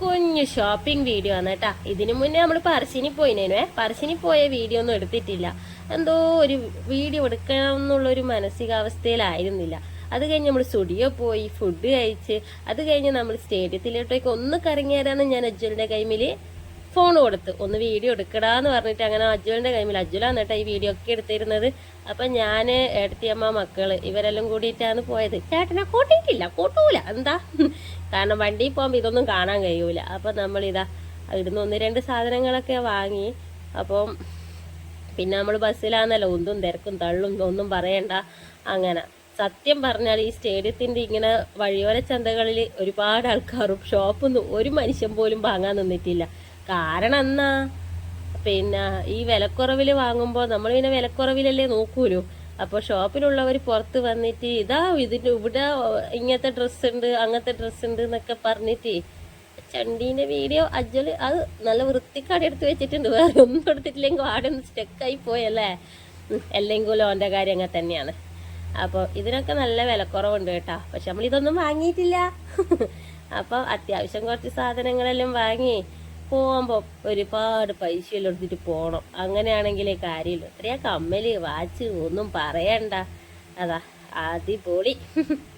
കുഞ്ഞു shopping video ആണ് കേട്ടാ ഇതിനു മുന്നേ നമ്മൾ പറശ്ശിനി പോയിനേനുവേ പറശ്ശിനി പോയ വീഡിയോ ഒന്നും എടുത്തിട്ടില്ല. എന്തോ ഒരു വീഡിയോ എടുക്കണം എന്നുള്ളൊരു മാനസികാവസ്ഥയിലായിരുന്നില്ല. അത് കഴിഞ്ഞ് നമ്മൾ സ്റ്റുഡിയോ പോയി ഫുഡ് കഴിച്ച്. അത് കഴിഞ്ഞ് നമ്മൾ സ്റ്റേഡിയത്തിലോട്ടേക്ക് ഒന്ന് കറങ്ങി ഞാൻ അജ്വലിന്റെ കൈമിൽ ഫോൺ കൊടുത്ത്. ഒന്ന് വീഡിയോ എടുക്കടാന്ന് പറഞ്ഞിട്ട് അങ്ങനെ അജ്വലിന്റെ കൈമിൽ അജ്വലാണ് കേട്ടോ ഈ വീഡിയോ ഒക്കെ എടുത്തിരുന്നത്. അപ്പൊ ഞാൻ എടുത്തിയമ്മ മക്കൾ ഇവരെല്ലാം കൂടിയിട്ടാണ് പോയത്. ചേട്ടനെ കൂട്ടിയിട്ടില്ല കൂട്ടൂല. എന്താ? കാരണം വണ്ടിയിൽ പോകുമ്പോൾ ഇതൊന്നും കാണാൻ കഴിയൂല. അപ്പൊ നമ്മളിതാ ഇവിടുന്ന് ഒന്ന് രണ്ട് സാധനങ്ങളൊക്കെ വാങ്ങി. അപ്പം പിന്നെ നമ്മൾ ബസ്സിലാന്നല്ലോ ഒന്നും തിരക്കും തള്ളും ഒന്നും പറയണ്ട. അങ്ങനെ സത്യം പറഞ്ഞാൽ ഈ സ്റ്റേഡിയത്തിന്റെ ഇങ്ങനെ വഴിയോര ചന്തകളിൽ ഒരുപാട് ആൾക്കാരും ഷോപ്പൊന്നും ഒരു മനുഷ്യൻ പോലും വാങ്ങാൻ നിന്നിട്ടില്ല. കാരണം എന്നാ? പിന്നെ ഈ വിലക്കുറവിൽ വാങ്ങുമ്പോൾ നമ്മൾ പിന്നെ വിലക്കുറവിലല്ലേ നോക്കൂലോ? അപ്പോൾ ഷോപ്പിലുള്ളവർ പുറത്ത് വന്നിട്ട് ഇതാ ഇതിന്റെ ഇവിടെ ഇങ്ങനത്തെ ഡ്രസ്സ് ഉണ്ട് അങ്ങനത്തെ ഡ്രസ്സ് ഉണ്ട് എന്നൊക്കെ പറഞ്ഞിട്ട് ചണ്ടീന്റെ വീഡിയോ അജ്വൽ അത് നല്ല വൃത്തിക്കാട് എടുത്ത് വെച്ചിട്ടുണ്ട്. വേറെ ഒന്നും എടുത്തിട്ടില്ലെങ്കിൽ ആടെ ഒന്ന് സ്റ്റെക്കായി പോയല്ലേ അല്ലെങ്കിൽ ഓന്റെ കാര്യം അങ്ങനെ തന്നെയാണ്. അപ്പോൾ ഇതിനൊക്കെ നല്ല വിലക്കുറവുണ്ട് കേട്ടോ. പക്ഷെ നമ്മൾ ഇതൊന്നും വാങ്ങിയിട്ടില്ല. അപ്പോൾ അത്യാവശ്യം കുറച്ച് സാധനങ്ങളെല്ലാം വാങ്ങി പോകുമ്പോൾ ഒരുപാട് പൈസ എല്ലാം എടുത്തിട്ട് പോകണം അങ്ങനെയാണെങ്കിലേ കാര്യമില്ല ഇത്രയാ കമ്മൽ വാച്ച് ഒന്നും പറയണ്ട. അതാ അടിപൊളി.